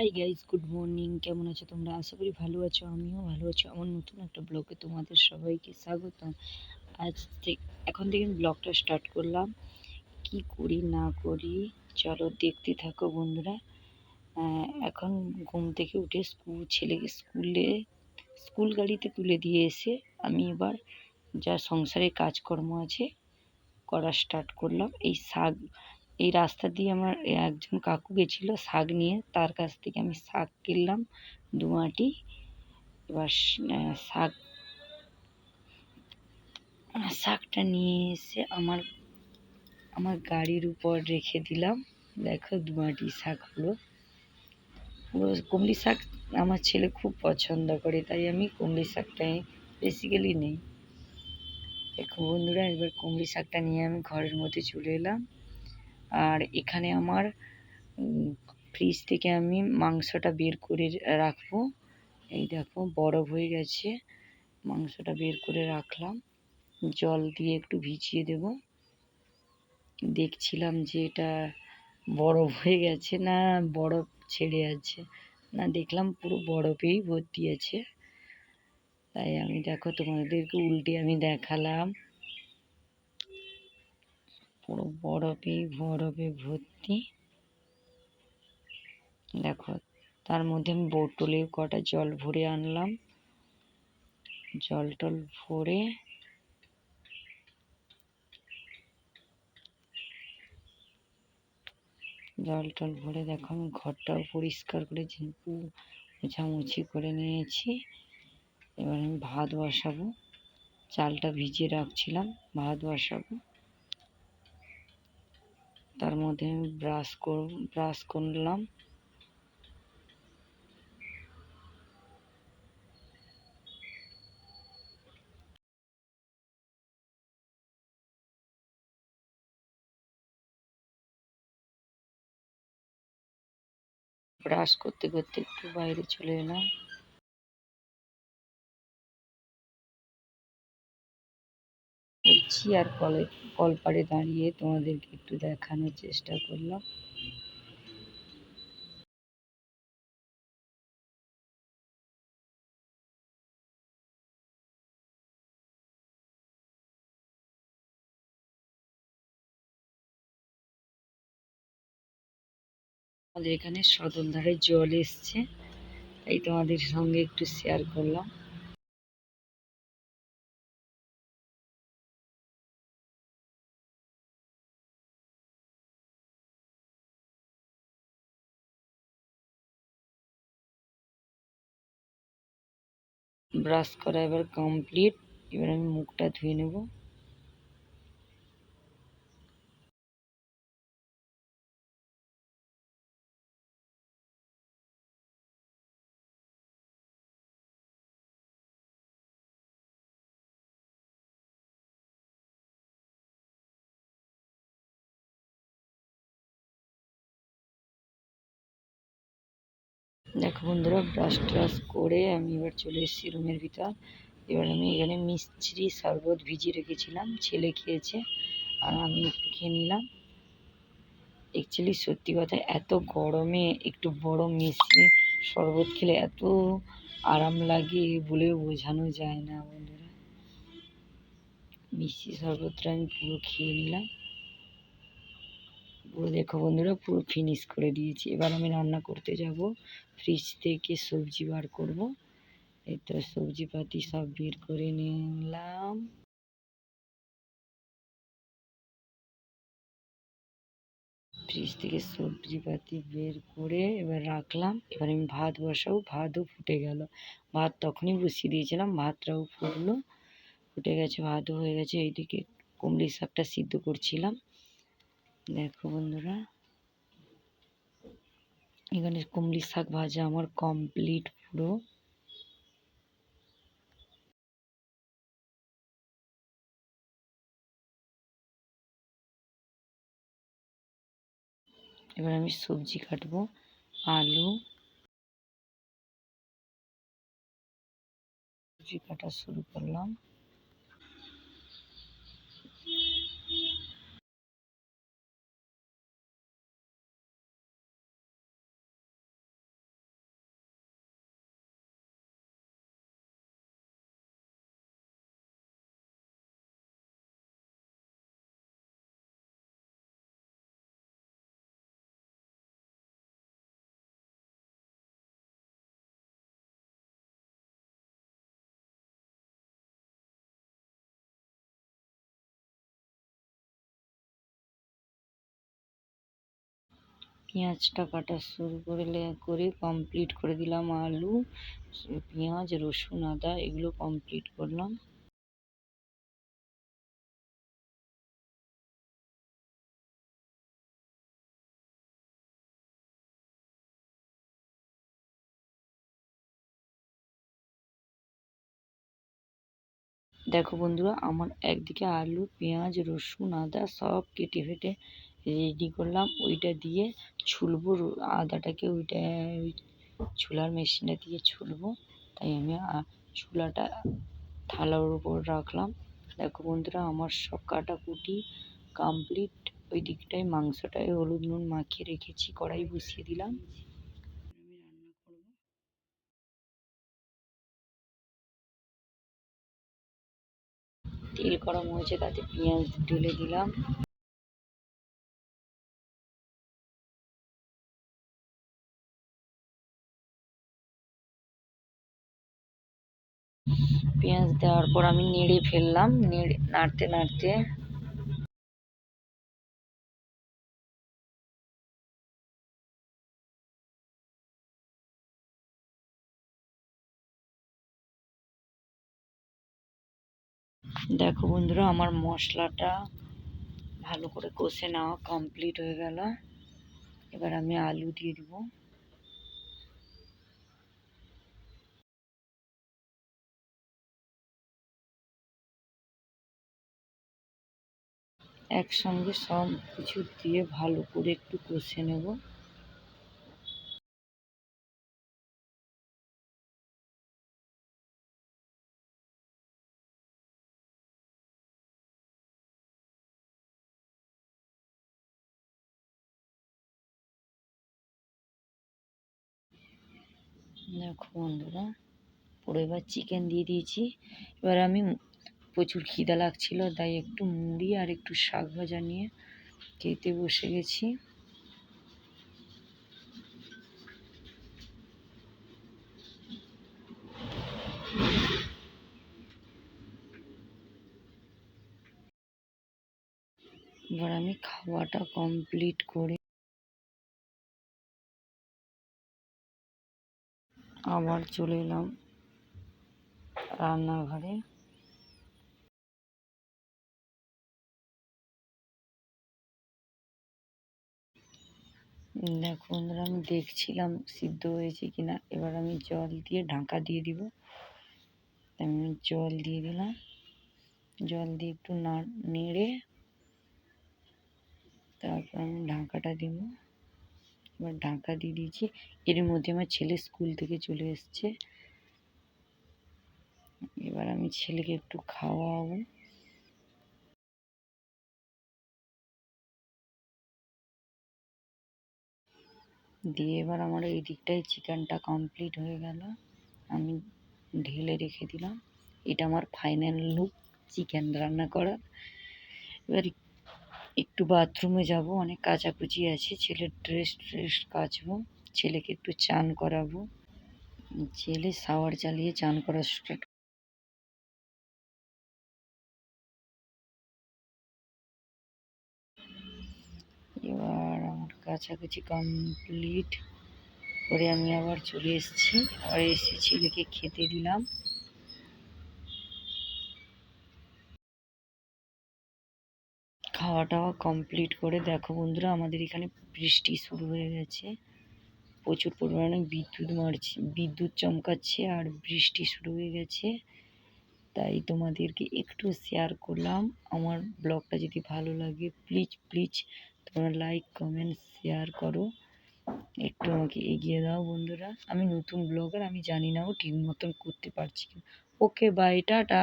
Hi guys good morning কেমন আছো তোমরা? আশা করি ভালো আছো, আমিও ভালো আছি। আমার নতুন একটা ব্লগে তোমাদের সবাইকে স্বাগতম। আজ থেকে, এখন থেকে আমি ব্লগটা স্টার্ট করলাম। কি করি, না করি? চলো দেখতে থাকো বন্ধুরা। এখন ঘুম থেকে উঠে স্কুল ছেলেকে স্কুলে, স্কুল গাড়িতে তুলে দিয়ে এসে আমি এবার যা সংসারে কাজকর্ম আছে, করা স্টার্ট করলাম। এই শাক এই রাস্তা দিয়ে আমার একজন কাকু গেছিল শাক নিয়ে। তার কাছ থেকে আমি শাক কিনলাম, দু এবার শাক শাকটা নিয়ে এসে আমার আমার গাড়ির উপর রেখে দিলাম। দেখো দু শাক হলো। কুমড়ি শাক আমার ছেলে খুব পছন্দ করে, তাই আমি কুমড়ি শাকটাই বেসিক্যালি নেই। দেখো বন্ধুরা, এবার কুমড়ি শাকটা নিয়ে আমি ঘরের মধ্যে চলে এলাম। আর এখানে আমার ফ্রিজ থেকে আমি মাংসটা বের করে রাখব। এই দেখো, বরফ হয়ে গেছে, মাংসটা বের করে রাখলাম। জল দিয়ে একটু ভিজিয়ে দেব। দেখছিলাম যে এটা বরফ হয়ে গেছে না বরফ ছেড়ে আছে। না, দেখলাম পুরো বরফেই ভর্তি আছে। তাই আমি দেখো তোমাদেরকে উল্টে আমি দেখালাম। পুরো বরফে বরফে ভর্তি। দেখো, তার মধ্যে আমি বোতলে কটা জল ভরে আনলাম। জল টল ভরে জল টল ভরে দেখো, আমি ঘরটাও পরিষ্কার করে ঝেঁপু মোছামুছি করে নিয়েছি। এবার আমি ভাত বসাবো। চালটা ভিজিয়ে রাখছিলাম, ভাত বসাবো। তার মধ্যে আমি ব্রাশ কর ব্রাশ করলাম। ব্রাশ করতে করতে একটু বাইরে চলে এলাম। করছি আর কলে কলপাড়ে দাঁড়িয়ে তোমাদেরকে একটু দেখানোর চেষ্টা করলাম। আমাদের এখানে সদলধারে জল এসছে, তাই তোমাদের সঙ্গে একটু শেয়ার করলাম। ব্রাশ করা এবার কমপ্লিট এবার আমি মুখটা ধুয়ে নেব। দেখো বন্ধুরা ব্রাশ ট্রাশ করে আমি এবার চলে এসেছি রুমের ভিতর। এবার আমি এখানে মিষ্টি শরবত ভিজিয়ে রেখেছিলাম, ছেলে খেয়েছে, আর আমি একটু খেয়ে নিলাম। অ্যাকচুয়ালি সত্যি কথা, এত গরমে একটু বড় মিষ্টি শরবত খেলে এত আরাম লাগে বলে বোঝানো যায় না বন্ধুরা। মিষ্টি শরবতটা আমি পুরো খেয়ে নিলাম। পুরো দেখো বন্ধুরা পুরো ফিনিশ করে দিয়েছি। এবার আমি রান্না করতে যাব। ফ্রিজ থেকে সবজি বার করব। এই তো সবজিপাতি সব বের করে নিলাম। ফ্রিজ থেকে সবজিপাতি বের করে এবার রাখলাম। এবার আমি ভাত বসাবো। ভাতও ফুটে গেল। ভাত তখনই বসিয়ে দিয়েছিলাম। ভাতটাও ফুটলো। ফুটে গেছে, ভাতও হয়ে গেছে। এইদিকে কুমড়ি শাকটা সিদ্ধ করছিলাম। দেখো বন্ধুরা, এখানে কুমড়ি শাক ভাজা আমার কমপ্লিট পুরো। এবার আমি সবজি কাটবো, আলু। সবজি কাটা শুরু করলাম। পেঁয়াজটা কাটা শুরু করলে, করে কমপ্লিট করে দিলাম আলু, পেঁয়াজ, রসুন, আদা, এগুলো কমপ্লিট করলাম। দেখো বন্ধুরা, আমার একদিকে আলু, পেঁয়াজ, রসুন, আদা সব কেটে ফেটে রেডি করলাম। ওইটা দিয়ে ছুলবো আদাটাকে ওইটা, ওই ছুলার মেশিনটা দিয়ে ছুলবো। তাই আমি ছুলাটা থালার উপর রাখলাম। দেখো বন্ধুরা, আমার সব কাটাকুটি কমপ্লিট ওই দিকটায় মাংসটায় হলুদ নুন মাখিয়ে রেখেছি, কড়াই বসিয়ে দিলাম। তেল গরম হয়েছে, তাতে পেঁয়াজ ঢেলে দিলাম। পেঁয়াজ দেওয়ার পর আমি নেড়ে ফেললাম, নেড়ে, নাড়তে নাড়তে। দেখো বন্ধুরা, আমার মশলাটা ভালো করে কষে নেওয়া কমপ্লিট হয়ে গেল। এবার আমি আলু দিয়ে দিব। একসঙ্গে সব কিছু দিয়ে ভালো করে একটু কষে নেব। দেখো বন্ধুরা, পুরো এবার চিকেন দিয়ে দিয়েছি। এবার আমি প্রচুর খিদা লাগছিল, তাই একটু মুড়ি আর একটু শাক ভাজা নিয়ে খেতে বসে গেছি। এবার আমি খাওয়াটা কমপ্লিট করে আবার চলে এলাম রান্নাঘরে। দেখো বন্ধুরা, আমি দেখছিলাম সিদ্ধ হয়েছে কিনা। এবার আমি জল দিয়ে ঢাকা দিয়ে দিব। আমি জল দিয়ে দিলাম। জল দিয়ে একটু নেড়ে তারপর আমি ঢাকাটা দিব। এবার ঢাকা দিয়ে দিয়েছি। এর মধ্যে আমার ছেলে স্কুল থেকে চলে এসছে। এবার আমি ছেলেকে একটু খাওয়াবো। দিয়ে এবার আমার এই দিকটাই চিকেনটা কমপ্লিট হয়ে গেল। আমি ঢেলে রেখে দিলাম। এটা আমার ফাইনাল লুক চিকেন রান্না করা এবার একটু বাথরুমে যাব, অনেক কাচাকুচি আছে, ছেলের ড্রেস ট্রেস কাচবো, ছেলেকে একটু চান করাবো। ছেলে শাওয়ার চালিয়ে চান করা স্টার্ট এবার কাছাকাছি কমপ্লিট করে আমি আবার চলে এসেছি। আর এসে ছেলেকে খেতে দিলাম। খাওয়া টাওয়া কমপ্লিট করে দেখো বন্ধুরা, আমাদের এখানে বৃষ্টি শুরু হয়ে গেছে। প্রচুর পরিমাণে বিদ্যুৎ মারছে, বিদ্যুৎ চমকাচ্ছে আর বৃষ্টি শুরু হয়ে গেছে। তাই তোমাদেরকে একটু শেয়ার করলাম। আমার ব্লগটা যদি ভালো লাগে প্লিজ প্লিজ তোমরা লাইক কমেন্ট শেয়ার করো। একটু আমাকে এগিয়ে দাও বন্ধুরা। আমি নতুন ব্লগার আমি জানি না ও ঠিক মতন করতে পারছি ওকে বাই টাটা।